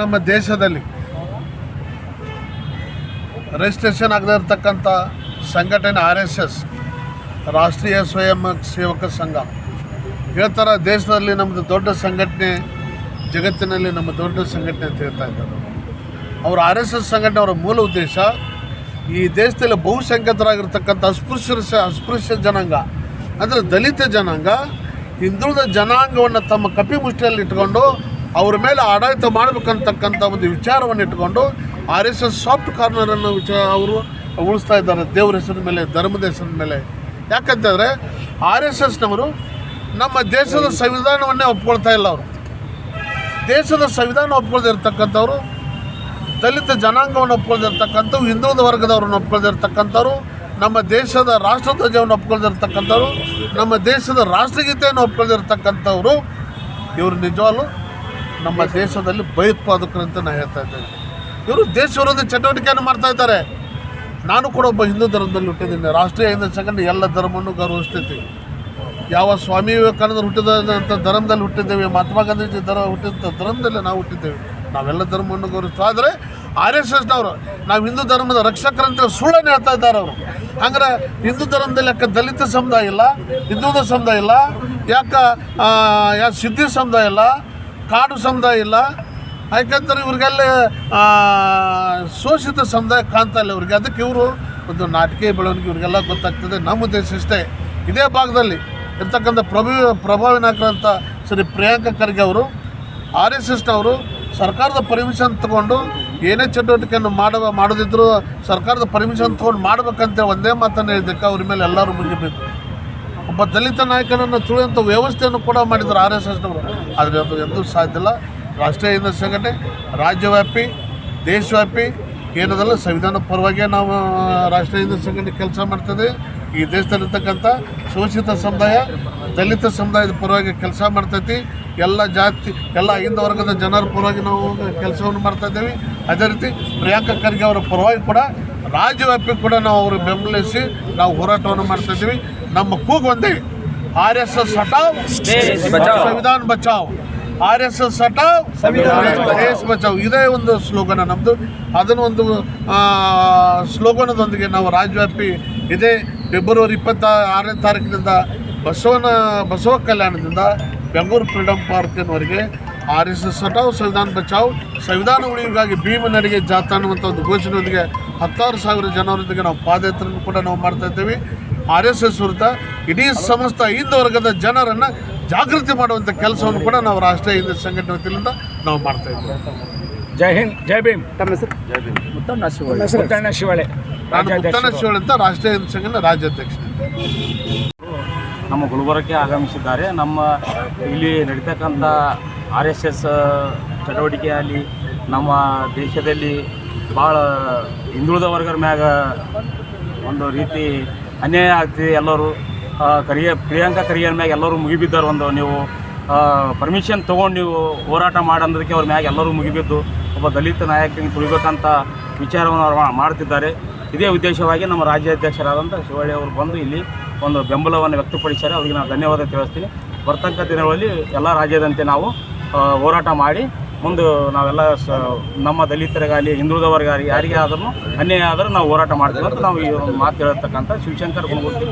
ನಮ್ಮ ದೇಶದಲ್ಲಿ ರಿಜಿಸ್ಟ್ರೇಷನ್ ಆಗದೇ ಇರತಕ್ಕಂಥ ಸಂಘಟನೆ ಆರ್ ಎಸ್ ಎಸ್, ರಾಷ್ಟ್ರೀಯ ಸ್ವಯಂ ಸೇವಕ ಸಂಘ. ಹೇಳ್ತಾರೆ ದೇಶದಲ್ಲಿ ನಮ್ಮದು ದೊಡ್ಡ ಸಂಘಟನೆ, ಜಗತ್ತಿನಲ್ಲಿ ನಮ್ಮ ದೊಡ್ಡ ಸಂಘಟನೆ ಅಂತ ಹೇಳ್ತಾ ಇದ್ದಾರೆ. ಅವರು ಆರ್ ಎಸ್ ಎಸ್ ಸಂಘಟನೆ ಅವರ ಮೂಲ ಉದ್ದೇಶ ಈ ದೇಶದಲ್ಲಿ ಬಹುಸಂಖ್ಯಾತರಾಗಿರ್ತಕ್ಕಂಥ ಅಸ್ಪೃಶ್ಯರ ಸ, ಅಸ್ಪೃಶ್ಯ ಜನಾಂಗ, ಅಂದರೆ ದಲಿತ ಜನಾಂಗ, ಹಿಂದುಳಿದ ಜನಾಂಗವನ್ನು ತಮ್ಮ ಕಪಿಮುಷ್ಟಿಯಲ್ಲಿ ಇಟ್ಕೊಂಡು ಅವ್ರ ಮೇಲೆ ಆಡಳಿತ ಮಾಡಬೇಕಂತಕ್ಕಂಥ ಒಂದು ವಿಚಾರವನ್ನು ಇಟ್ಕೊಂಡು ಆರ್ ಎಸ್ ಎಸ್ ಸಾಫ್ಟ್ ಕಾರ್ನರನ್ನು ವಿಚಾರ ಅವರು ಉಳಿಸ್ತಾ ಇದ್ದಾರೆ. ದೇವ್ರ ಹೆಸರಿನ ಮೇಲೆ, ಧರ್ಮದ ಹೆಸರಿನ ಮೇಲೆ. ಯಾಕಂತಂದರೆ ಆರ್ ಎಸ್ ಎಸ್ನವರು ನಮ್ಮ ದೇಶದ ಸಂವಿಧಾನವನ್ನೇ ಒಪ್ಕೊಳ್ತಾ ಇಲ್ಲ ಅವರು. ದೇಶದ ಸಂವಿಧಾನ ಒಪ್ಕೊಳ್ದಿರ್ತಕ್ಕಂಥವ್ರು, ದಲಿತ ಜನಾಂಗವನ್ನು ಒಪ್ಕೊಳ್ದಿರ್ತಕ್ಕಂಥವು ಹಿಂದುಳಿದ ವರ್ಗದವ್ರನ್ನ ಒಪ್ಕೊಳ್ದಿರ್ತಕ್ಕಂಥವ್ರು, ನಮ್ಮ ದೇಶದ ರಾಷ್ಟ್ರಧ್ವಜವನ್ನು ಒಪ್ಕೊಳ್ದಿರ್ತಕ್ಕಂಥವ್ರು, ನಮ್ಮ ದೇಶದ ರಾಷ್ಟ್ರಗೀತೆಯನ್ನು ಒಪ್ಕೊಳ್ದಿರ್ತಕ್ಕಂಥವ್ರು, ಇವರು ನಿಜವಾಗ್ಲೂ ನಮ್ಮ ದೇಶದಲ್ಲಿ ಭಯೋತ್ಪಾದಕರು ಅಂತ ನಾನು ಹೇಳ್ತಾ ಇದ್ದೇನೆ. ಇವರು ದೇಶ ವಿರೋಧಿ ಚಟುವಟಿಕೆಯನ್ನು ಮಾಡ್ತಾ ಇದ್ದಾರೆ. ನಾನು ಕೂಡ ಒಬ್ಬ ಹಿಂದೂ ಧರ್ಮದಲ್ಲಿ ಹುಟ್ಟಿದ್ದೀನಿ. ರಾಷ್ಟ್ರೀಯ ಹಿಂದೂ ಸಂಘಟನೆ ಎಲ್ಲ ಧರ್ಮವನ್ನು ಗೌರವಿಸ್ತೈತಿ. ಯಾವ ಸ್ವಾಮಿ ವಿವೇಕಾನಂದರು ಹುಟ್ಟಿದ ಅಂತ ಧರ್ಮದಲ್ಲಿ ಹುಟ್ಟಿದ್ದೇವೆ, ಮಹಾತ್ಮ ಗಾಂಧೀಜಿ ಧರ್ಮ ಹುಟ್ಟಿದಂಥ ಧರ್ಮದಲ್ಲಿ ನಾವು ಹುಟ್ಟಿದ್ದೇವೆ. ನಾವೆಲ್ಲ ಧರ್ಮವನ್ನು ಗೌರವಿಸ್ತೀವಿ. ಆದರೆ ಆರ್ ಎಸ್ ಎಸ್ನವರು ನಾವು ಹಿಂದೂ ಧರ್ಮದ ರಕ್ಷಕರಂತ ಸುಳ್ಳನ್ನು ಹೇಳ್ತಾ ಇದ್ದಾರೆ ಅವರು. ಹಂಗಾರೆ, ಹಿಂದೂ ಧರ್ಮದಲ್ಲಿ ಯಾಕೆ ದಲಿತ ಸಮುದಾಯ ಇಲ್ಲ, ಹಿಂದೂದ ಸಮುದಾಯ ಇಲ್ಲ, ಯಾಕೆ ಯಾ ಸಿದ್ಧಿ ಸಮುದಾಯ ಇಲ್ಲ ಕಾಡು ಸಮುದಾಯ ಇಲ್ಲ. ಯಾಕಂತಾರೆ ಇವ್ರಿಗೆಲ್ಲ ಶೋಷಿತ ಸಮುದಾಯ ಕಾಣ್ತಾ ಇಲ್ಲ ಇವ್ರಿಗೆ. ಅದಕ್ಕೆ ಇವರು ಒಂದು ನಾಟಕೀಯ ಬೆಳವಣಿಗೆ ಇವರಿಗೆಲ್ಲ ಗೊತ್ತಾಗ್ತದೆ. ನಮ್ಮ ಉದ್ದೇಶ ಇಷ್ಟೇ. ಇದೇ ಭಾಗದಲ್ಲಿ ಇರ್ತಕ್ಕಂಥ ಪ್ರಭು ನಾಯಕರಂತ ಶ್ರೀ ಪ್ರಿಯಾಂಕ ಖರ್ಗೆ ಅವರು, ಆರ್ ಎಸ್ ಎಸ್ನವರು ಸರ್ಕಾರದ ಪರ್ಮಿಷನ್ ತಗೊಂಡು ಏನೇ ಚಟುವಟಿಕೆಯನ್ನು ಮಾಡುವ, ಮಾಡೋದಿದ್ರು ಸರ್ಕಾರದ ಪರ್ಮಿಷನ್ ತೊಗೊಂಡು ಮಾಡ್ಬೇಕಂತ ಒಂದೇ ಮಾತನ್ನು ಹೇಳಿದ್ದಕ್ಕೆ ಅವ್ರ ಮೇಲೆ ಎಲ್ಲರೂ ಮುಗಿಬೇಕು. ಒಬ್ಬ ದಲಿತ ನಾಯಕನನ್ನು ತುಳಿಯುವಂಥ ವ್ಯವಸ್ಥೆಯನ್ನು ಕೂಡ ಮಾಡಿದರು ಆರ್ ಎಸ್ ಎಸ್ನವರು ಆದರೆ ಅದು ಎಂದೂ ಸಾಧ್ಯ ಇಲ್ಲ. ರಾಷ್ಟ್ರೀಯ ಹಿಂದೂ ಸಂಘಟನೆ, ರಾಜ್ಯವ್ಯಾಪಿ, ದೇಶವ್ಯಾಪಿ ಏನದಲ್ಲ ಸಂವಿಧಾನ ಪರವಾಗಿ ನಾವು ರಾಷ್ಟ್ರೀಯ ಹಿಂದೂ ಸಂಘಟನೆ ಕೆಲಸ ಮಾಡ್ತದೆ. ಈ ದೇಶದಲ್ಲಿರ್ತಕ್ಕಂಥ ಶೋಷಿತ ಸಮುದಾಯ, ದಲಿತ ಸಮುದಾಯದ ಪರವಾಗಿ ಕೆಲಸ ಮಾಡ್ತೈತಿ. ಎಲ್ಲ ಜಾತಿ, ಎಲ್ಲ ಹಿಂದೂ ವರ್ಗದ ಜನರ ಪರವಾಗಿ ನಾವು ಕೆಲಸವನ್ನು ಮಾಡ್ತಾ ಇದ್ದೇವೆ. ಅದೇ ರೀತಿ ಪ್ರಿಯಾಂಕಾ ಖರ್ಗೆ ಅವರ ಪರವಾಗಿ ಕೂಡ, ರಾಜ್ಯವ್ಯಾಪಿ ಕೂಡ ನಾವು ಅವರು ಬೆಂಬಲಿಸಿ ನಾವು ಹೋರಾಟವನ್ನು ಮಾಡ್ತಾ ಇದ್ದೀವಿ. ನಮ್ಮ ಕೂಗು ಒಂದೇ. ಆರ್ एस एस हटाओ ಸಂವಿಧಾನ बचाओ ಆರ್ ಎಸ್ ಎಸ್ ಹಟಾವ್ ದೇಶ ಬಚಾವ್. ಇದೇ ಒಂದು ಸ್ಲೋಗನ ನಮ್ಮದು ಅದನ್ನು ಒಂದು ಸ್ಲೋಗನದೊಂದಿಗೆ ನಾವು ರಾಜ್ಯವ್ಯಾಪಿ ಇದೇ. ಫೆಬ್ರವರಿ ಇಪ್ಪತ್ತ ಆರನೇ ತಾರೀಕಿನಿಂದ ಬಸವನ ಬಸವ ಕಲ್ಯಾಣದಿಂದ ಬೆಂಗಳೂರು ಫ್ರೀಡಮ್ ಪಾರ್ಕಿನವರೆಗೆ ಆರ್ ಎಸ್ ಎಸ್ ಹಟಾವ್ ಸಂವಿಧಾನ ಬಚಾವ್. ಸಂವಿಧಾನ ಉಳಿವಿಗಾಗಿ ಭೀಮನರಿಗೆ ಜಾಥಾ ಅನ್ನುವಂಥ ಒಂದು ಘೋಷಣೆಯೊಂದಿಗೆ ಹತ್ತಾರು ಸಾವಿರ ಜನರೊಂದಿಗೆ ನಾವು ಪಾದಯಾತ್ರೆಯನ್ನು ಕೂಡ ನಾವು ಮಾಡ್ತಾ ಇದ್ದೇವೆ. ಆರ್ ಎಸ್ ಎಸ್ ವಿರುದ್ಧ ಇಡೀ ಸಮಸ್ತ ಹಿಂದೂ ವರ್ಗದ ಜನರನ್ನು ಜಾಗೃತಿ ಮಾಡುವಂಥ ಕೆಲಸವನ್ನು ಕೂಡ ನಾವು ರಾಷ್ಟ್ರೀಯ ಹಿಂದೂ ಸಂಘಟನೆ ವತಿಯಿಂದ ನಾವು ಮಾಡ್ತಾ ಇದ್ದೇವೆ. ಜೈ ಹಿಂದ್ ಜೈ ಭೀಮ್. ತಮ್ಮ ಹೆಸರು? ಮುತ್ತಣ್ಣ ಶಿವಳೆ ಮುತ್ತಣ್ಣ ಶಿವಳೆ ನಾನು ಮುತ್ತಣ್ಣ ಶಿವಳೆ ಅಂತ ರಾಷ್ಟ್ರೀಯ ಹಿಂದೂ ಸಂಘಟನೆ ರಾಜ್ಯಾಧ್ಯಕ್ಷ. ನಮ್ಮ ಗುಲ್ಬರ್ಗಕ್ಕೆ ಆಗಮಿಸಿದ್ದಾರೆ. ನಮ್ಮ ಇಲ್ಲಿ ನಡೀತಕ್ಕಂಥ ಆರ್ ಎಸ್ ಎಸ್ ಚಟುವಟಿಕೆಯಲ್ಲಿ ನಮ್ಮ ದೇಶದಲ್ಲಿ ಭಾಳ ಹಿಂದುಳಿದ ವರ್ಗದ ಮ್ಯಾಗ ಒಂದು ರೀತಿ ಅನ್ಯಾಯ ಆಗ್ತಿದೆ ಎಲ್ಲರೂ. ಕರಿಯ, ಪ್ರಿಯಾಂಕಾ ಕರಿಯರ್ ಮ್ಯಾಗ ಎಲ್ಲರೂ ಮುಗಿಬಿದ್ದಾರೆ ಒಂದು ನೀವು. ಪರ್ಮಿಷನ್ ತೊಗೊಂಡು ನೀವು ಹೋರಾಟ ಮಾಡೋದಕ್ಕೆ ಅವ್ರ ಮ್ಯಾಗ ಎಲ್ಲರೂ ಮುಗಿಬಿದ್ದು. ಒಬ್ಬ ದಲಿತ ನಾಯಕನಿಗೆ ತುಳಿಬೇಕಂತ ವಿಚಾರವನ್ನು ಅವರು ಮಾಡ್ತಿದ್ದಾರೆ. ಇದೇ ಉದ್ದೇಶವಾಗಿ ನಮ್ಮ ರಾಜ್ಯಾಧ್ಯಕ್ಷರಾದಂಥ ಶಿವಳ್ಳಿ ಅವರು ಬಂದು ಇಲ್ಲಿ ಒಂದು ಬೆಂಬಲವನ್ನು ವ್ಯಕ್ತಪಡಿಸ್ತಾರೆ ಅವರಿಗೆ ನಾನು ಧನ್ಯವಾದ ತಿಳಿಸ್ತೀನಿ. ಬರ್ತಕ್ಕ ದಿನಗಳಲ್ಲಿ ಎಲ್ಲ ರಾಜ್ಯದಂತೆ ನಾವು ಹೋರಾಟ ಮಾಡಿ ಮುಂದೆ ನಾವೆಲ್ಲ ಸ ನಮ್ಮ ದಲಿತರಿಗಾಗಲಿ ಹಿಂದುಳಿದವರಿಗಾಗಲಿ ಯಾರಿಗೇ ಆದ್ರೂ ಅನ್ಯಾಯ ಆದರೂ ನಾವು ಹೋರಾಟ ಮಾಡ್ತೀವಿ ಅಂತ ನಾವು ಈ ಒಂದು ಮಾತು ಹೇಳ್ತಕ್ಕಂಥ ಶಿವಶಂಕರ್ ಗುಣಮೂರ್ತಿ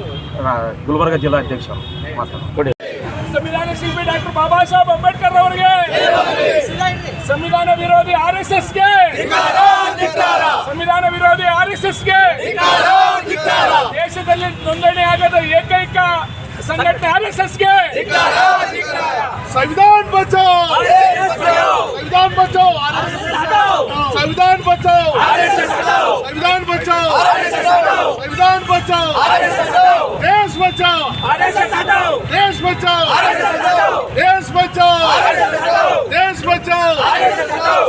ಗುಲ್ಬರ್ಗ ಜಿಲ್ಲಾಧ್ಯಕ್ಷರು ಮಾತಾಡ್ತಾರೆ ಸಂವಿಧಾನ ಶಿಲ್ಪಿ ಡಾಕ್ಟರ್ ಬಾಬಾ ಸಾಹೇಬ್ ಅಂಬೇಡ್ಕರ್ ಅವರಿಗೆ ಸಂವಿಧಾನ ವಿರೋಧಿ ಆರ್ ಎಸ್ ಎಸ್ಗೆ ಸಂವಿಧಾನ ವಿರೋಧಿ ಆರ್ ಎಸ್ ಎಸ್ಗೆ ದೇಶದಲ್ಲಿ ನೋಂದಣಿ ಆಗದ ಏಕೈಕ ಸಂಘಟನೆ ಆರ್ ಎಸ್ ಎಸ್ಗೆ ಸಂವಿಧಾನ ಬಚಾವ್ ಸಂವಿಧಾನ ಬಚಾವ್ ಸಂವಿಧಾನ ಬಚಾವ್ ಸಂವಿಧಾನ ಬಚಾವ್ ಸಂವಿಧಾನ ಬಚಾವ್ ದೇಶ ಬಚಾವ್ ದೇಶ ಬಚಾವ್ ದೇಶ ಬಚಾವ್ ದೇಶ ಬಚಾವ್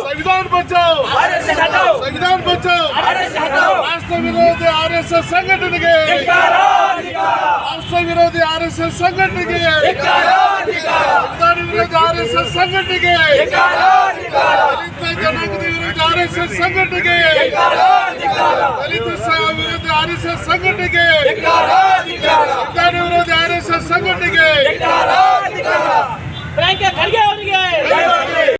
ಸಂವಿಧಾನ ಬಚಾವ್ ಸಂವಿಧಾನ ಬಚಾವ್ ರಾಷ್ಟ್ರ ವಿರೋಧಿ ಆರ್ ಎಸ್ ಎಸ್ ಸಂಘಟನೆಗೆ ರಾಷ್ಟ್ರ ವಿರೋಧಿ ಆರ್ ಎಸ್ ಎಸ್ ಸಂಘಟನೆಗೆ ಸಂವಿಧಾನ ವಿರೋಧಿ ಆರ್ ಎಸ್ ಎಸ್ ಸಂಘಟನೆಗೆ ದಲಿತ ಜನಾಂಗದ ವಿರೋಧಿ ಆರ್ ಎಸ್ ಎಸ್ ಸಂಘಟನೆಗೆ ದಲಿತ ಸ- ವಿರೋಧಿ ಆರ್ ಎಸ್ ಎಸ್ ಸಂಘಟನೆಗೆ ಸಂವಿಧಾನ ವಿರೋಧಿ ಆರ್ ಎಸ್ ಎಸ್ ಸಂಘಟನೆಗೆ ಪ್ರಿಯಾಂಕಾ ಖರ್ಗೆ ಅವರಿಗೆ